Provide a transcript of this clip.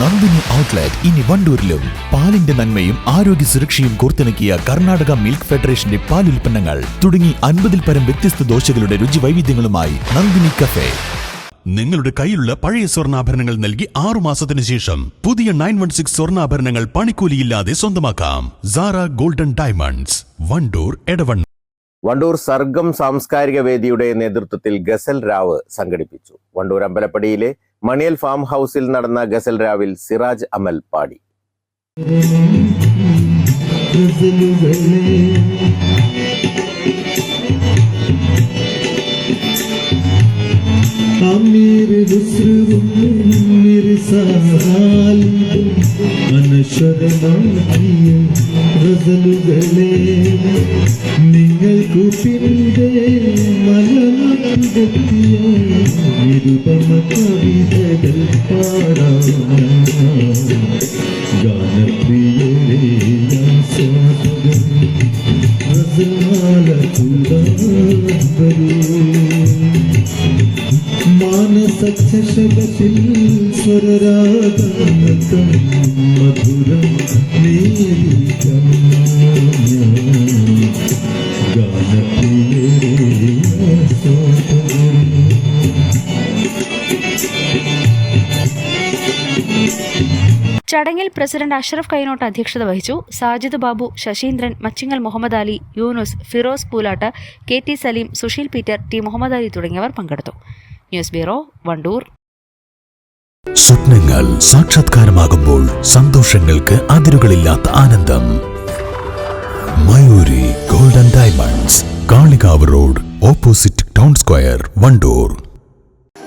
Nandini outlet ഇനി വണ്ടൂരിലും. പാലിന്റെ നന്മയും ആരോഗ്യ സുരക്ഷയും കോർത്തിണക്കിയ കർണാടക മിൽക്ക് ഫെഡറേഷന്റെ പാൽ ഉൽപ്പന്നങ്ങൾ തുടങ്ങി അൻപതിൽ പരം വ്യത്യസ്ത ദോശകളുടെ രുചി വൈവിധ്യങ്ങളുമായി നന്ദിനി കഫേ. നിങ്ങളുടെ കയ്യിലുള്ള പഴയ സ്വർണാഭരണങ്ങൾ നൽകി ആറു മാസത്തിന് ശേഷം പുതിയ നയൻ വൺ സിക്സ് സ്വർണാഭരണങ്ങൾ പണിക്കൂലിയില്ലാതെ സ്വന്തമാക്കാം. Sara golden diamonds Wandoor Edavanna. Wandoor Sargam സാംസ്കാരിക വേദിയുടെ നേതൃത്വത്തിൽ ഗസൽ രാവ് സംഘടിപ്പിച്ചു. വണ്ടൂർ അമ്പലപ്പടിയിലെ മണിയൽ ഫാം ഹൗസിൽ നടന്ന ഗസൽ രാവിൽ സിറാജ് അമൽ പാടി. അനശ്വരമാക്കിയ ഗസലുകളെ നിങ്ങൾക്കു പിന്നിടെ മലമടത്തിയ കവിതകൾ പാടാം ഗാനപ്രിയരേ സ്വാഗതം ഗസൽമാല വരൂ മാനസക്ഷബത്തിൽ സ്വരരാഗം മധുരം നേരിക്കാം ഗാനപ്രിയ ചടങ്ങിൽ പ്രസിഡന്റ് അഷ്റഫ് കൈനോട്ട് അധ്യക്ഷത വഹിച്ചു. Sajid Babu Sasheendran Machingal Muhammad Ali Yunus Firoz Poolatt K T Saleem Susheel Peter T Muhammad Ali തുടങ്ങിയവർ പങ്കെടുത്തു. News bureau Wandoor. സ്വപ്നങ്ങൾ സാക്ഷാത്കാരമാകുമ്പോൾ സന്തോഷങ്ങൾക്ക് അതിരുകളില്ലാത്ത ആനന്ദം. Mayuri golden diamonds Kalikavu road opposite town square Wandoor.